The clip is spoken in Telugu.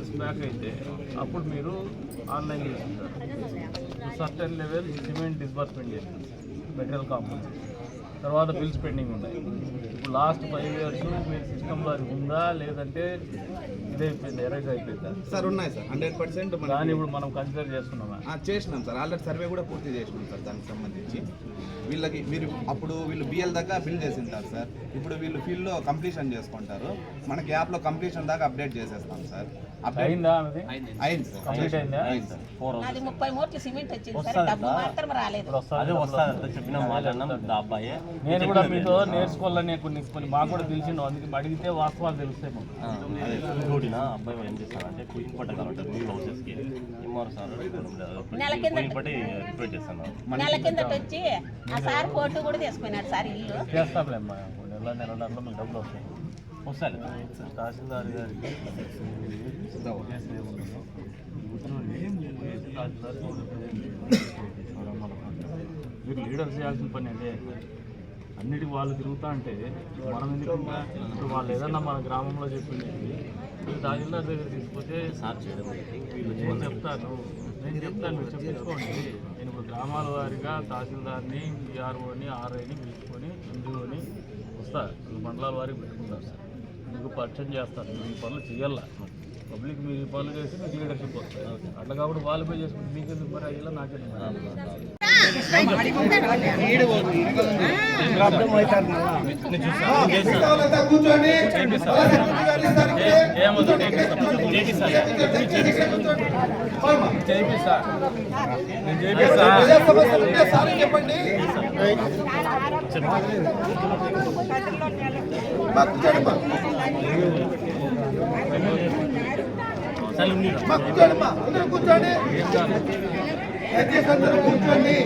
ఇయర్స్ బ్యాక్ అయితే అప్పుడు మీరు ఆన్లైన్ చేసింటారు సర్టెన్ లెవెల్ సిమెంట్ డిస్బర్స్మెంట్ చేసింది మెటీరియల్ కాంపోనెంట్ తర్వాత బిల్స్ పెండింగ్ ఉన్నాయి. ఇప్పుడు లాస్ట్ ఫైవ్ ఇయర్స్ మీరు సిస్టంలో అది ఉందా? లేదంటే ఇదైపోయింది ఎరేజ్ అయిపోయిందా? సార్ ఉన్నాయి సార్. హండ్రెడ్ పర్సెంట్ దాన్ని ఇప్పుడు మనం కన్సిడర్ చేస్తున్నామా? చేసినాం సార్. ఆల్రెడీ సర్వే కూడా పూర్తి చేసినాం సార్ దానికి సంబంధించి. వీళ్ళకి మీరు అప్పుడు వీళ్ళు బిఎల్ దాకా బిల్ చేసింటారు సార్. ఇప్పుడు వీళ్ళు ఫీల్డ్లో కంప్లీషన్ చేసుకుంటారు. మనకి యాప్లో కంప్లీషన్ దాకా అప్డేట్ చేసేస్తాం సార్. అయిందా అనేది అయింది. సార్. కంప్లీట్ అయిందా? అయింది సార్. ఫోర్ అది ముప్పై మూట్లు సిమెంట్ వచ్చింది సరే. డబ్బు మాత్రం రాలేదు. వస్తుంది అదే వస్తాదంట చెప్పిన మాట అబ్బాయి. నేను కూడా మీతో నేర్చుకోవాలని కొన్ని కొన్ని మాకు కూడా తెలిసిండు. అందుకే అడిగితే వాస్తవాలు తెలుస్తాయి మాకు. అబ్బాయి ఏం చేస్తానంటే కాబట్టి మీ హౌసెస్కి ఎంఆర్ సార్ నెల కింద- కుయింగ్ పట్టి రిపేర్ చేస్తాను. నెల కిందట వచ్చి ఆ సార్ ఫోటో కూడా తీసుకున్నాడు సార్ ఇల్లు. చేస్తాంలేమ్మా నెల నెలన్నరలో మీకు డబ్బులు వస్తాయి. వస్తాయి. తహసీల్దార్ గారికి కేసులు ఏమున్నాయో తహసీల్దార్ మీరు లీడర్ చేయాల్సిన పని అదే. అన్నిటికి వాళ్ళు తిరుగుతా అంటే మనం ఎందుకు? ఇప్పుడు వాళ్ళు ఏదన్నా మన గ్రామంలో చెప్పింది మీరు తహసీల్దార్ దగ్గర తీసుకుంటే సార్ చేయడం నేను చెప్తాను నేను చెప్తాను మీరు చెప్పించుకోండి. నేను ఇప్పుడు గ్రామాల వారిగా తహసీల్దార్ని పిఆర్ఓని ఆర్ఐని పిలుచుకొని ఎండిఓని వస్తా. మండలాల వారికి పెట్టుకుంటారు సార్. మీకు పరిచయం చేస్తారు మీరు ఈ పనులు చేయాల పబ్లిక్ మీరు పనులు చేసి మీకు లీడర్షిప్ వస్తుంది. అట్లా కాబట్టి వాళ్ళు పోయి చేసుకుంటే మీకు ఎందుకు మరి అయ్యేలా నాకెందుకు మరి? ఏమొద్దు, చేపిస్తా. సరే, కూర్చోండి ఏం సందర్భం కూర్చోండి